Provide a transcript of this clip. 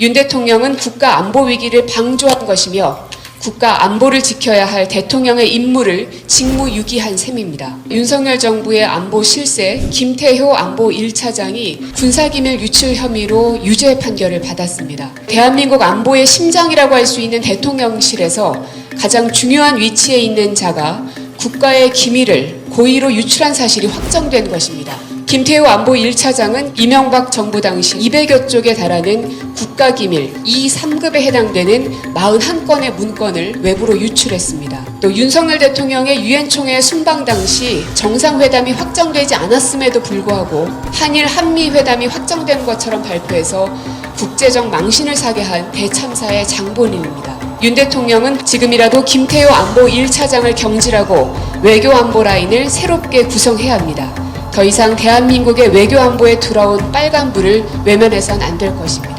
윤 대통령은 국가 안보 위기를 방조한 것이며 국가 안보를 지켜야 할 대통령의 임무를 직무유기한 셈입니다. 윤석열 정부의 안보 실세 김태효 안보 1차장이 군사기밀 유출 혐의로 유죄 판결을 받았습니다. 대한민국 안보의 심장이라고 할 수 있는 대통령실에서 가장 중요한 위치에 있는 자가 국가의 기밀을 고의로 유출한 사실이 확정된 것입니다. 김태호 안보 1차장은 이명박 정부 당시 200여 쪽에 달하는 국가기밀 2, 3급에 해당되는 41건의 문건을 외부로 유출했습니다. 또 윤석열 대통령의 유엔 총회 순방 당시 정상회담이 확정되지 않았음에도 불구하고 한일 한미 회담이 확정된 것처럼 발표해서 국제적 망신을 사게 한 대참사의 장본인입니다. 윤 대통령은 지금이라도 김태호 안보 1차장을 경질하고 외교 안보 라인을 새롭게 구성해야 합니다. 더 이상 대한민국의 외교 안보에 들어온 빨간불을 외면해선 안 될 것입니다.